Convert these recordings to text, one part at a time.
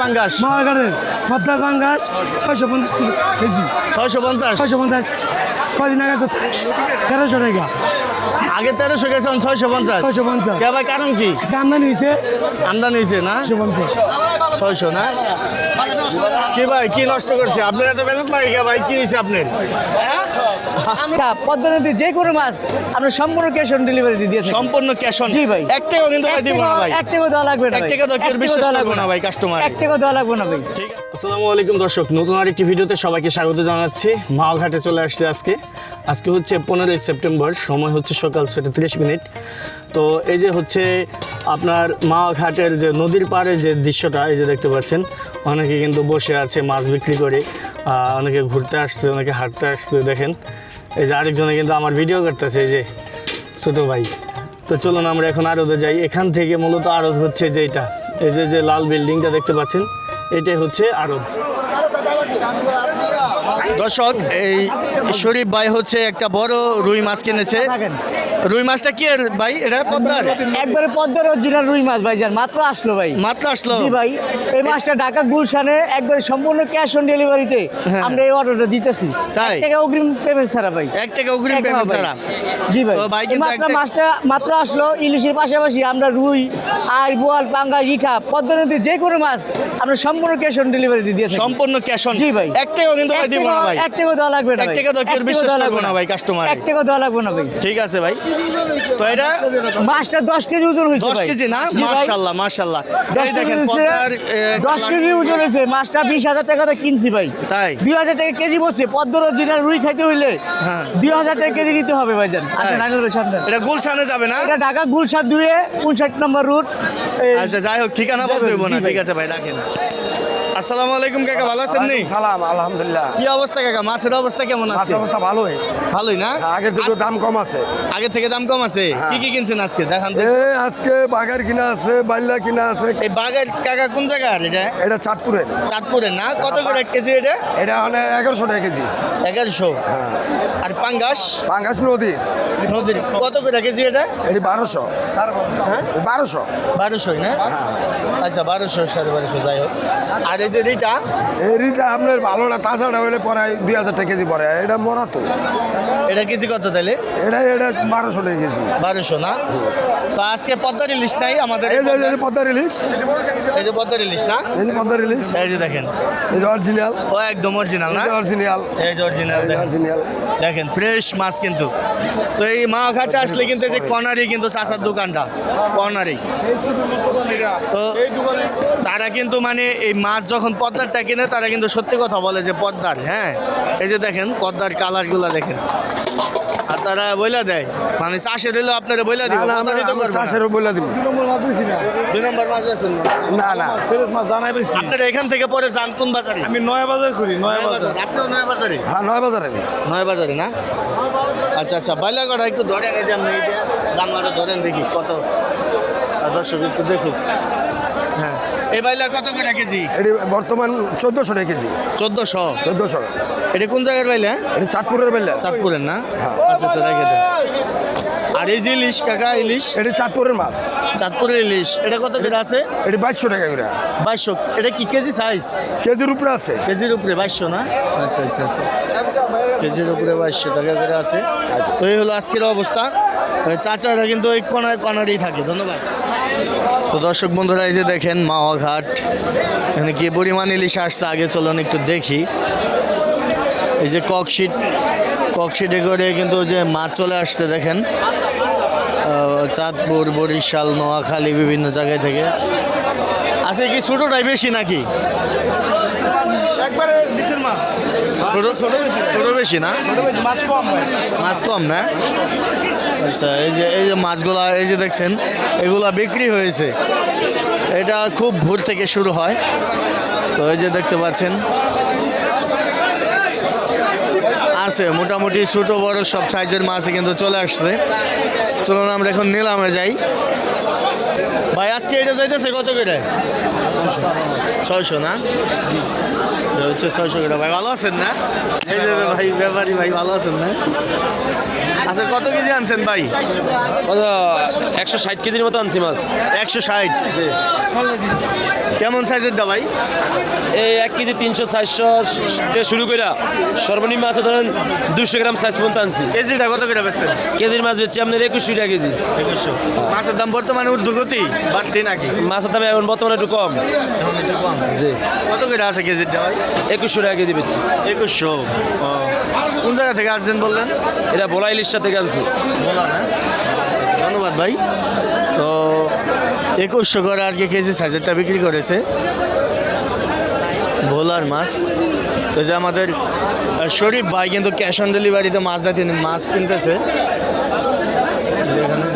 পাঙ্গাস? মহাগাড়ের পদ্মা বাঙ্গাস ছয়শো পঞ্চাশ কেজি। ছয়শো পঞ্চাশ? ছয়শো পঞ্চাশ কদিন আগে তেরোশো টাকা। আগে তেরোশো গেছে ছয়শো পঞ্চাশ? ছয়শো পঞ্চাশ। কে ভাই কারণ কি? আমদানি হয়েছে। আমদানি হয়েছে না? ছয়শো পঞ্চাশ। ছয়শো না? কি ভাই কি নষ্ট করছে? আপনার এত বেতন লাগে কে ভাই? কি হয়েছে আপনার? আচ্ছা পদ্মা যে কোনো মাছ সম্পূর্ণ ক্যাশ অন ডেলিভারি দিয়ে সম্পূর্ণ ক্যাশ অন জি ভাই। এক টাকাও কিন্তু দিব না ভাই। এক টাকাও দেওয়া লাগবে না এক টাকা বিশ্বাস করবে না ভাই, customer। এক টাকাও দেওয়া লাগবে না ভাই। ঠিক আছে আসসালামু আলাইকুম দর্শক নতুন আরেকটি ভিডিওতে সবাইকে স্বাগত জানাচ্ছি। মাওঘাটে চলে আসছে আজকে। আজকে হচ্ছে পনেরোই সেপ্টেম্বর সময় হচ্ছে সকাল ছটা তিরিশ মিনিট। তো এই যে হচ্ছে আপনার মাওঘাটের যে নদীর পাড়ে যে দৃশ্যটা এই যে দেখতে পাচ্ছেন অনেকে কিন্তু বসে আছে মাছ বিক্রি করে অনেকে ঘুরতে আসছে অনেকে হাঁটতে আসছে দেখেন। এই যে আরেকজনে কিন্তু আমার ভিডিও করতেছে, এই যে ছোটো ভাই। তো চলুন আমরা এখন আরদে যাই। এখান থেকে মূলত আরদ হচ্ছে যে এটা। এই যে যে লাল বিল্ডিংটা দেখতে পাচ্ছেন, এটাই হচ্ছে আরদ দর্শক, এই শরীফ ভাই হচ্ছে একটা বড় রুই মাছ কিনেছে। রুই মাছটা কি ভাই? এটা পদ্মার? একবারে পদ্মার অরিজিনাল রুই মাছ ভাই যান মাত্র আসলো ভাই। মাত্র আসলো? জি ভাই এই মাছটা ঢাকা গুলশানে একবারে সম্পূর্ণ ক্যাশ অন ডেলিভারিতে। আমরা এই অর্ডারটা দিতেছি। তাই? এক টাকা অগ্রিম পেমেন্ট ছাড়া ভাই। এক টাকা অগ্রিম পেমেন্ট ছাড়া? জি ভাই। ভাই কিন্তু একটা- মাছটা মাত্র আসলো ইলিশের পাশাপাশি আমরা রুই আর বোয়াল পাঙ্গা ইঠা পদ্মা নদীর যে কোনো মাছ আমরা সম্পূর্ণ ক্যাশ অন ডেলিভারি দিয়ে থাকি। সম্পূর্ণ ক্যাশ অন জি ভাই। এক টাকাও কিন্তু ভাই দিব না ভাই। এক টাকাও দেওয়া লাগবে না এক। টাকা দাও, কেউ এক টাকাও বিশ্বাস দেওয়া করবে না ভাই, কাস্টমার এক টাকাও দেওয়া লাগবে না ভাই। ঠিক আছে ভাই। তো এটা মাছটা দশ কেজি ওজন হয়েছে দশ কেজি না। মার্শাল্লাহ মার্শাল্লাহ এই দেখেন পদ্মার এ, দশ কালার- কেজি ওজন মাছটা বিশ হাজার টাকাতে কিনছি ভাই। তাই? দুই হাজার টাকা কেজি বসছে পদ্মর অরিজিনাল রুই খাইতে হইলে হ্যাঁ। দুই হাজার টাকা কেজি নিতে হবে ভাইজান সামনে। এটা গুলশানে যাবে না? এটা ঢাকা গুলশাদ দুয়ে উনষাট নম্বর রুট আচ্ছা যাই হোক ঠিকানা বলতে হইব না ঠিক আছে ভাই রাখেন। আসসালামু আলাইকুম কাকা ভালো আছেন নি? সালাম আলহামদুলিল্লাহ। কি অবস্থা কাকা? মাছের অবস্থা কেমন মাছের আছে অবস্থা ভালোই। ভালোই না? আগের থেকে দাম কম আছে। আগের থেকে দাম কম আছে? হ্যাঁ। কি কি কিনছেন আজকে? দেখান তো। আজকে বাঘের কিনা আছে বাইল্লা কিনা আছে। এই বাগের কাকা কোন জায়গার এটা? এটা চাঁদপুরের। চাঁদপুরের না? কত করে এক কেজি এটা? এটা মানে এগারোশো টাকা কেজি। এগারোশো? হ্যাঁ। আর পাঙ্গাস? পাঙ্গাস নদীর নদীর। কত করে কেজি এটা? এটি বারোশো। হ্যাঁ? বারোশো। বারোশোই না? হ্যাঁ। আচ্ছা বারোশো সাড়ে বারোশো যাই হোক। আর এই যে রিটা? এরিটা আপনার ভালো না তাছাড়া হলে পরে দুই হাজার টাকা কেজি পরে এটা মরা তো। এটা কেজি কত তাহলে এটা এটা বারোশো টাকা কেজি। বারোশো না? তো আজকে পদ্মা ইলিশ নাই আমাদের এই যে পদ্মা ইলিশ এই যে পদ্মা ইলিশ না? এই যে পদ্মা ইলিশ এই যে দেখেন। এই যে অরিজিনাল ও একদম অরিজিনাল না? এই অরিজিনাল এই যে অরিজিনাল অরিজিনাল দেখেন ফ্রেশ মাছ কিন্তু। তো এই মাঘাটে আসলে কিন্তু যে কর্নারি কিন্তু চাষার দোকানটা, কর্নারি। তো তারা কিন্তু মানে এই মাছ যখন পদ্মারটা কিনে, তারা কিন্তু সত্যি কথা বলে যে পদ্মার হ্যাঁ? এই যে দেখেন, পদ্মার কালারগুলো দেখেন। আর তারা বইলা দেয়। মানে চাষের হলেও আপনারা বইলা দিব। চাষেরও বলে দিব। দুই নম্বর মাছ বেছেন না? না মাছ জানাই পেয়েছি আপনারা এখান থেকে পরে যান কোন বাজারে? আমি নয় বাজার করি নয় বাজার। আপনিও নয় বাজারে? হ্যাঁ নয় বাজারে। নয় বাজারে না? আচ্ছা আচ্ছা বাইলা কটা একটু ধরেন এই যে আপনি দামটা ধরেন দেখি কত। আর দর্শক একটু দেখুক। হ্যাঁ। এই বাইলা কত করে কেজি? এটি বর্তমান চোদ্দোশো টাকা কেজি। চোদ্দোশো? চোদ্দোশো। এটা কোন জায়গার বাইলা এটি চাঁদপুরের বেলা চাঁদপুরের না? হ্যাঁ। আচ্ছা আচ্ছা রেখে দেন। আর এই যে ইলিশ কাকা ইলিশ? এটি চাঁদপুরের মাছ। চাঁদপুরের ইলিশ। এটা কত করে আছে? এটি বাইশশো টাকা করে। বাইশশো। এটা কি কেজি সাইজ কেজির উপরে আছে। কেজির উপরে বাইশশো না? আচ্ছা আচ্ছা আচ্ছা। কেজির উপরে বাইশশো টাকা করে আছে। তো এই হলো আজকের অবস্থা। ওই চাচারা কিন্তু ওই কণায় কণারই থাকে। ধন্যবাদ। তো দর্শক বন্ধুরা এই যে দেখেন মাওয়াঘাট এখানে কি পরিমাণ ইলিশ আসছে আগে চলুন একটু দেখি। এই যে ককশিট ককশিটে করে কিন্তু যে মাছ চলে আসছে দেখেন। চাঁদপুর বরিশাল নোয়াখালী বিভিন্ন জায়গায় থেকে। আছে কি ছোটোটাই বেশি নাকি? একবারে ছোট ছোট বেশি। ছোট বেশি না? মাছ কম না? আচ্ছা এই যে এই যে মাছগুলা, এই যে দেখছেন, এগুলা বিক্রি হয়েছে। এটা খুব ভোর থেকে শুরু হয়। তো এই যে দেখতে পাচ্ছেন, আছে, মোটামুটি ছোটো, বড় সব সাইজের মাছ কিন্তু চলে আসছে। চলুন, আমরা এখন নিলামে যাই। ভাই, আজকে এটা যাইতেছে কত করে? ছয়শো না? হচ্ছে ছয়শো করে। ভাই, ভালো আছেন না? ভাই, ব্যাপারী, ভাই, ভালো আছেন না? আচ্ছা কত কেজি আনছেন ভাই? একশো ষাট কেজির মতো আনছি মাছ। একশো ষাট? কেমন সাইজের দা ভাই? এই এক কেজি তিনশো চারশো থেকে শুরু করে সর্বনিম্ন আছে ধরেন দুশো গ্রাম সাইজ পর্যন্ত আনছি। কেজিটা কত করে বেচছেন? কেজির মাছ বেচছি আপনার একুশশো টাকা কেজি। একুশশো। মাছের দাম বর্তমানে ঊর্ধ্বগতি বাড়তি নাকি? মাছের দাম এখন বর্তমানে একটু কম। একটু কম? জি। কত করে আছে কেজিটা ভাই? একুশশো টাকা কেজি বেচছি। একুশশো। কোন জায়গা থেকে আসছেন বললেন? এটা ভোলা ইলিশটা থেকে আনছি। ধন্যবাদ ভাই। তো একুশশো করে আর কি কেজি সাইজেরটা বিক্রি করেছে। ভোলার মাছ। তো যে আমাদের শরীফ ভাই কিন্তু ক্যাশ অন ডেলিভারিতে মাছ দেয় তিনি মাছ কিনতেছে।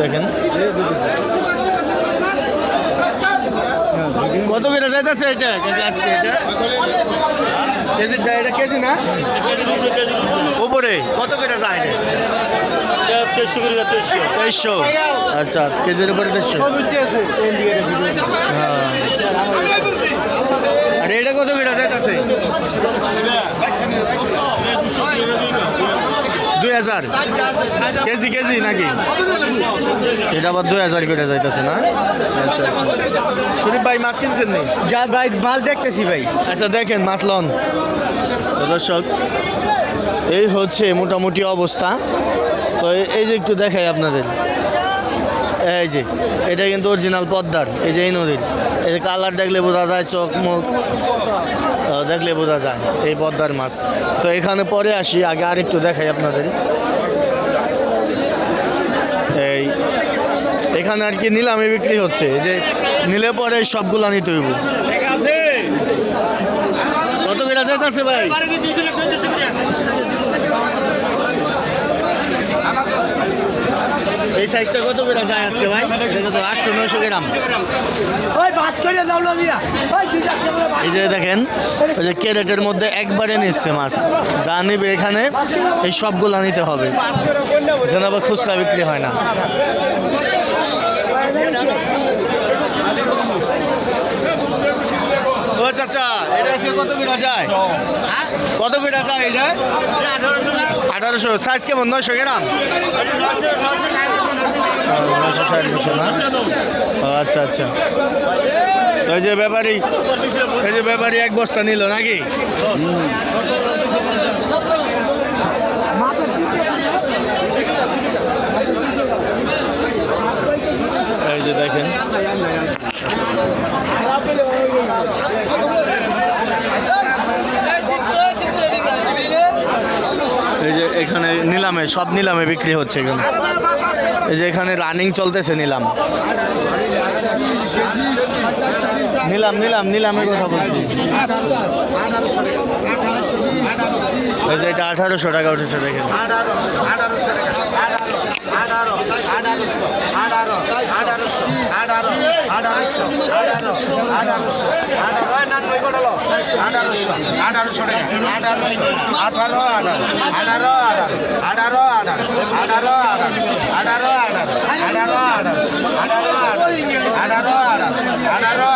দেখেন। কত করে যাইতেছে এটা? আজকে এটা? কেজিটা এটা কেজি না? উপরে কত করে যায় তেইশশো আচ্ছা কেজির উপরে তেইশশো হ্যাঁ। আর এটা কত করে যাইতেছে দুই হাজার। কেজি কেজি নাকি? এটা আবার দুই হাজার করে যাইতেছে না? আচ্ছা আচ্ছা। সুদীপ ভাই মাছ কিনছেন নি? যা ভাই মাছ দেখতেছি ভাই। আচ্ছা দেখেন মাছ লন। দর্শক এই হচ্ছে মোটামুটি অবস্থা। তো এই যে একটু দেখাই আপনাদের। এই যে এটা কিন্তু অরিজিনাল পদ্মার এই যে এই নদীর। এই যে কালার দেখলে বোঝা যায় চোখ মুখ দেখলে বোঝা যায় এই পদ্মার মাছ। তো এখানে পরে আসি আগে আরেকটু দেখাই আপনাদের। এই এখানে আর কি নিলামে বিক্রি হচ্ছে। এই যে নিলে পরে সবগুলা নিতে হইব। কত করে যাইতেছে ভাই? এই সাইজটা কত করে যায় আজকে ভাই? এটা তো আটশো নয়শো গ্রাম? এই যে দেখেন ওই যে ক্যারেটের মধ্যে একবারে নিচ্ছে মাছ। যা নিবে এখানে এই সবগুলা নিতে হবে। এখানে আবার খুচরা বিক্রি হয় না। ও চাচা এটা আজকে কত যায়? কত করে যায় এটা? আঠারোশো। সাইজ কেমন? নয়শো গ্রাম? নয়শো ষাট দুশো না ও আচ্ছা আচ্ছা। তো যে ব্যাপারী, এই যে ব্যাপারী এক বস্তা নিল নাকি? এই যে দেখেন। এই যে এখানে নিলামে, সব নিলামে বিক্রি হচ্ছে এখানে। এই যে এখানে রানিং চলতেছে, নিলাম। নিলাম নিলাম নিলামের কথা বলছি। এই যে এটা আঠারোশো টাকা উঠেছে, দেখেন। আঠারোশো টাকা আঠারোশো আঠারো আঠারো আঠারো আঠারো আঠারো আঠারো আঠারো আঠারো আঠারো আঠারো আঠারো আঠারো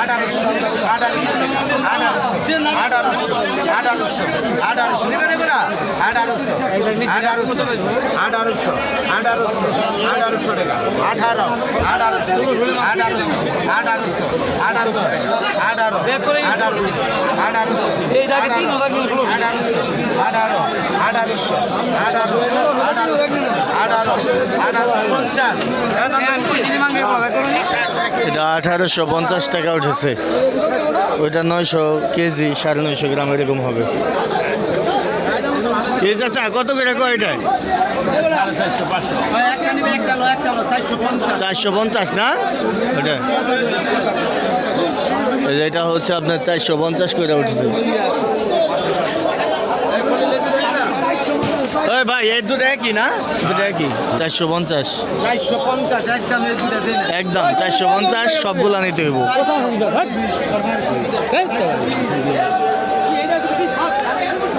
আঠারোশো আঠারোশো আঠারোশো এটা পঞ্চাশ টাকা উঠেছে। ওইটা নয়শো কেজি সাড়ে নয়শো গ্রাম এরকম হবে। এই চাচা কত করে এটা? চারশো পঞ্চাশ না? ওটা এটা হচ্ছে আপনার চারশো পঞ্চাশ করে উঠেছে। ওই ভাই এই দুটো একই না? দুটো একই। চারশো পঞ্চাশ। চারশো পঞ্চাশ একদম এই দুইটা দিন একদম চারশো পঞ্চাশ সবগুলা নিতে হইব।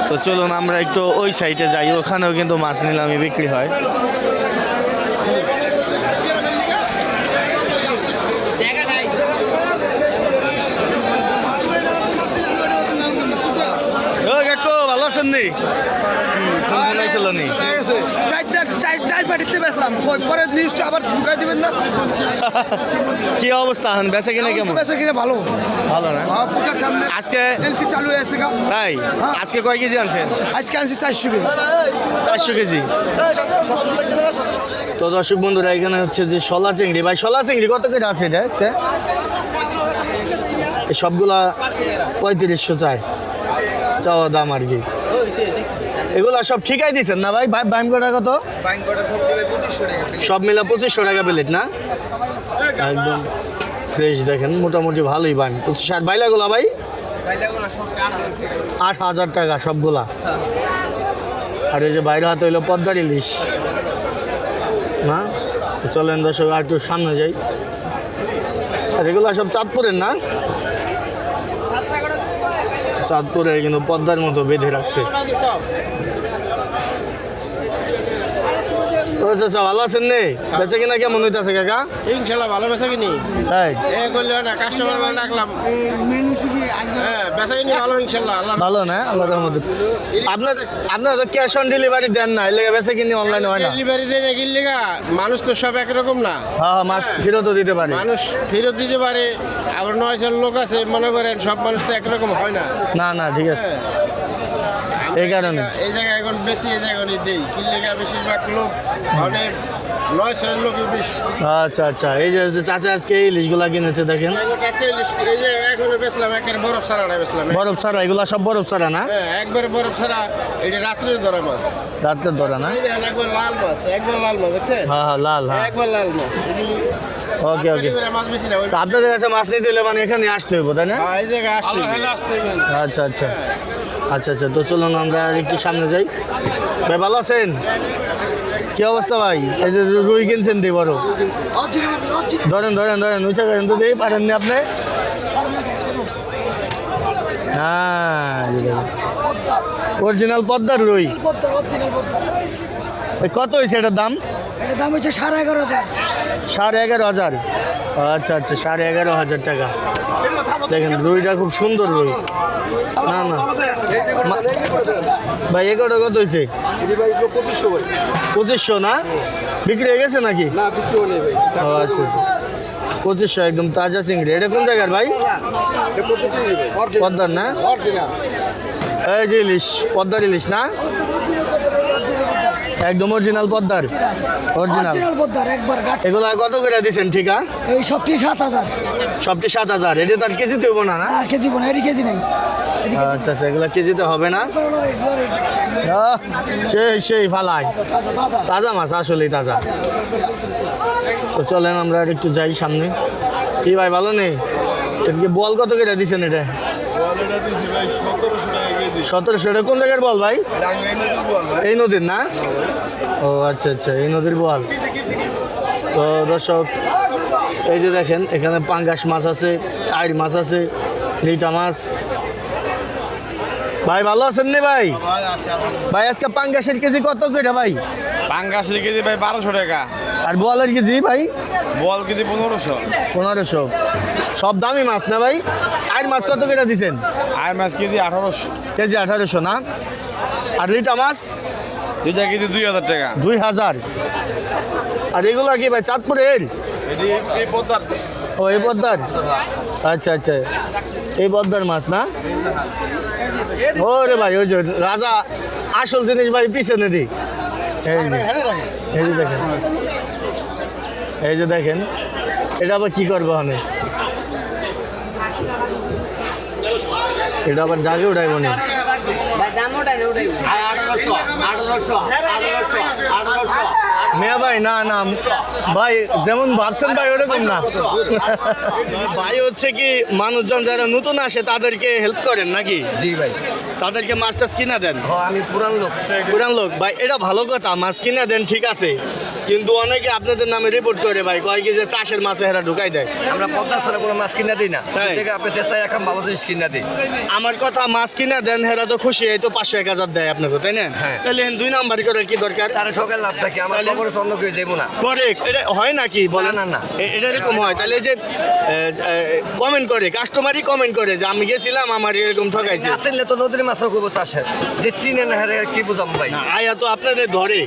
তো চলুন আমরা একটু ওই সাইডে যাই ওখানেও কিন্তু মাছ নিলামে বিক্রি হয়। ভালো আছেন আছেন নি? পরে নিউজটা আবার ঢুকাই দিবেন না? কি অবস্থা বেচা কিনে কেমন? বেসে কিনে ভালো। ভালো না? পূজার সামনে আজকে এলসি চালু হয়ে আছে গা। তাই? আজকে কয় কেজি আনছেন? আজকে আনছি চারশো কেজি। চারশো কেজি? তো দর্শক বন্ধুরা এখানে হচ্ছে যে শলা চিংড়ি। ভাই শলা চিংড়ি কত করে আছে এটা আজকে? সবগুলা পঁয়ত্রিশশো চাই। চাওয়া দাম আর কি। এগুলা সব ঠিকাই দিচ্ছেন না ভাই? বাইম কটা কত? সব মিলা পঁচিশশো টাকা প্লেট না? একদম ফ্রেশ দেখেন মোটামুটি ভালোই বাইম। পঁচিশ ষাট বাইলাগুলা ভাই? আট হাজার টাকা। সবগুলা। আর এই যে বাইরে হাতে হইল পদ্মার ইলিশ। না? চলেন দর্শক আর একটু সামনে যাই। আর এগুলো সব চাঁদপুরের না? চাঁদপুরে কিন্তু পদ্মার মতো বেঁধে রাখছে ও চাচা ভালো আছেন নে? বেঁচে কিনা কেমন হইতাছে কাকা? ইনশাল্লাহ ভালো বেচা কিনি। তাই? এ করলে না কাস্টমার রাখলাম হ্যাঁ বেচা কিনি ভালো ইনশাল্লাহ আল্লাহ ভালো না? আল্লাহ রহমতে। আপনার আপনারা তো ক্যাশ অন ডেলিভারি দেন না এর লেগে বেঁচে কিনি অনলাইনে হয় না। ডেলিভারি দেন এগিয়ে লেগা মানুষ তো সব একরকম না। হ্যাঁ হ্যাঁ মাছ ফেরতও দিতে পারে। মানুষ ফেরত দিতে পারে আবার নয় লোক আছে মনে করেন সব মানুষ তো একরকম হয় না। না না ঠিক আছে। এই কারণে। এই জায়গায় এখন বেশি এই জায়গায় দেই কি লেগা বেশিরভাগ লোক? অনেক লোক আচ্ছা আচ্ছা। এই যে চাচা আজকে এই ইলিশগুলা কিনেছে দেখেন। বরফ ছাড়া এগুলা সব বরফ ছাড়া না? হ্যাঁ একবার বরফ ছাড়া এটা রাত্রের ধরা মাছ। রাতের ধরা না? এই দেখেন একবার লাল মাছ একবার লাল মাছ হ্যাঁ হ্যাঁ লাল হ্যাঁ। একবার লাল মাছ। ওকে ওকে তো আপনাদের কাছে মাছ নিতে হলে মানে এখানে আসতে হইব তাই না? হ্যাঁ, আচ্ছা আচ্ছা। আচ্ছা আচ্ছা তো চলুন আমরা আর একটু সামনে যাই। ভাই ভালো আছেন? কি অবস্থা ভাই? এই যে রুই কিনছেন দি বড় ধরেন ধরেন ধরেন উঁচা করেন তো দিই পারেননি আপনি? হ্যাঁ অরিজিনাল পদ্মার। রুই। এই কত হয়েছে এটার দাম? এটার দাম হচ্ছে সাড়ে এগারো হাজার। সাড়ে এগারো হাজার? আচ্ছা আচ্ছা সাড়ে এগারো হাজার টাকা। দেখেন রুইটা খুব সুন্দর রুই। না না। ভাই এগারোটা কত হয়েছে পঁচিশশো না? বিক্রি হয়ে গেছে নাকি? ও আচ্ছা আচ্ছা। পঁচিশশো একদম তাজা চিংড়ি। এটা কোন জায়গার ভাই? পদ্মার না? এই যে ইলিশ পদ্মার ইলিশ না? একদম অরিজিনাল পদ্মার। অরিজিনাল অরিজিনাল পদ্মার একবার গাট। এগুলা কত করে দিচ্ছেন ঠিকা এই সবটি সাত হাজার। সবটি সাত হাজার। এটা তার কেজিতে হব না না? আর কেজি বোনা এটি কেজি নেই। আচ্ছা আচ্ছা এগুলা কেজিতে হবে না? তাজা আহ, সেই সেই ফালাই। তাজা মাছ আসলেই তাজা। তো চলেন আমরা আর একটু যাই সামনে। কি ভাই ভালো নেই? এদিকে বল কত করে দিচ্ছেন এটা? সতেরোশো এটা কোন জায়গার বল ভাই? এই নদীর না? ও আচ্ছা আচ্ছা এই নদীর বল। তো দর্শক এই যে দেখেন এখানে পাঙ্গাস মাছ আছে আইর মাছ আছে লিটা মাছ। ভাই ভালো আছেন নে ভাই? ভাই আজকে পাঙ্গাসের কেজি কত করে ভাই? পাঙ্গাস কেজি ভাই বারোশো টাকা। আর বলের কেজি ভাই? বল কেজি পনেরোশো। পনেরোশো। সব দামি মাছ না ভাই? আইর মাছ কত করে দিছেন? আর মাছ কেজি আঠারোশো। কেজি আঠারোশো না? আর লিটা মাছ? দুইটা কেজি দুই হাজার টাকা। দুই হাজার। আর এগুলো কি ভাই চাঁদপুরের? ও এই পদ্মার? আচ্ছা আচ্ছা। এই পদ্মার মাছ না? ও রে ভাই ওই যে রাজা আসল জিনিস ভাই পিছনে দি এই যে এই যে দেখেন। এই যে দেখেন এটা আবার কি করব অনেক এটা আবার ডাকে উঠাইব নি মেয়া ভাই না না ভাই যেমন ভাবছেন ভাই ওরকম না। ভাই হচ্ছে কি মানুষজন যারা নতুন আসে তাদেরকে হেল্প করেন নাকি? জি ভাই। তাদেরকে মাছ টাছ কিনা দেন। আমি পুরান লোক। পুরান লোক। ভাই এটা ভালো কথা মাছ কিনা দেন ঠিক আছে। কিন্তু অনেকে আপনাদের নামে রিপোর্ট করে ভাই কয় কি যে চাষের মাছে হেরা ঢুকাই দেয়। আমরা পদ্মা ছাড়া কোনো মাছ কিনা দিই না? থেকে আপনি তেসাই এখন ভালো জিনিস কিনা দিই। আমার কথা মাছ কিনা দেন হেরা তো খুশি এই তো পাঁচশো এক হাজার দেয় আপনাকে তাই না? হ্যাঁ। তাহলে দুই নাম্বার করে কি দরকার? তারা ঠকার লাভটা কি? আমার তাহলে? করে তো অন্য কেউ যাব না। করে এটা হয় নাকি? বলেন। না, না, না। এটা এরকম হয়। তাহলে যে কমেন্ট করে কাস্টমারই কমেন্ট করে যে আমি গেছিলাম আমার এরকম ঠকাইছে। না তো নদীর মাছের খুব চাষের। যে চিনে না হ্যাঁ কি বুঝাম ভাই? আয়া তো আপনাদের ধরে।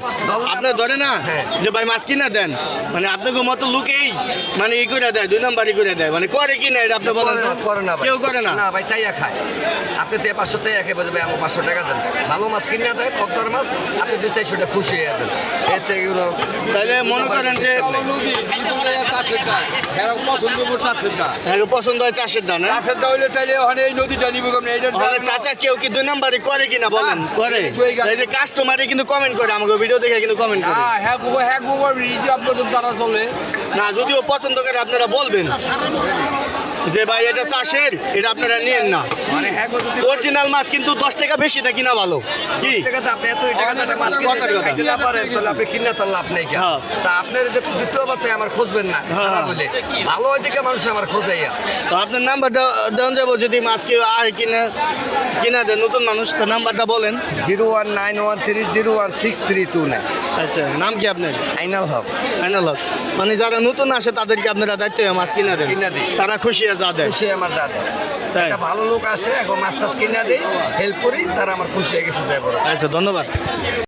আপনার ধরে না? হ্যাঁ। যে ভাই মাছ কিনা দেন? মানে আপনাকে মতো লোকেই মানে ই করে দেয় দুই নাম্বারই করে দেয়। মানে করে কিনা এটা আপনি বলেন করে না না কেউ করে না? না ভাই চাইয়া খায়। আপনি তো পাঁচশো চাইয়া খেয়ে বলবে আমার পাঁচশো টাকা দেন। ভালো মাছ কিনে দেয় পদ্মার মাছ আপনি দুই চারশো টাকা খুশি হয়ে যাবেন। এতে এগুলো তাহলে মনে করেন যে হ্যাঁ, পছন্দ হয় চাষের ধান হ্যাঁ? ওখানে চাচা কেউ কি দুই নাম্বারে করে কিনা বলেন করে এই যে কাস্টমারে কিন্তু কমেন্ট করে আমাকে ভিডিও দেখে কিন্তু কমেন্ট করে না যদিও পছন্দ করে আপনারা বলবেন যে ভাই এটা চাষের এটা আপনারা নিয়েন না। মানে হ্যাঁ অরিজিনাল মাছ কিন্তু দশ টাকা বেশি না কিনা ভালো। কি? আপনি এত টাকা মাছ কিনে কথার কথা। খাইতে না পারেন তাহলে আপনি কিনে তো লাভ নেই হ্যাঁ। তা আপনার যে দ্বিতীয়বার তাই আমার খুঁজবেন না হ্যাঁ। ভালো মানুষ আমার খোঁজাইয়া তো আপনার নাম্বারটা দেওয়া যাব যদি মাছ কেউ আয় কিনা কিনা দেয় নতুন মানুষ তো নাম্বারটা বলেন। Zero one nine one three zero one six three two nine. আচ্ছা নাম কি আপনার? আইনাল হক। হক। মানে যারা নতুন আসে তাদেরকে আপনারা দায়িত্ব মাছ কিনা দেন। কিনা দিই। তারা খুশি হয়ে যা দেয় খুশি আমার দাদা তাই? একটা ভালো লোক আসে এখন মাছ টাছ কিনা দিই হেল্প করি তারা আমার খুশি হয়ে গেছে দেয় আচ্ছা ধন্যবাদ।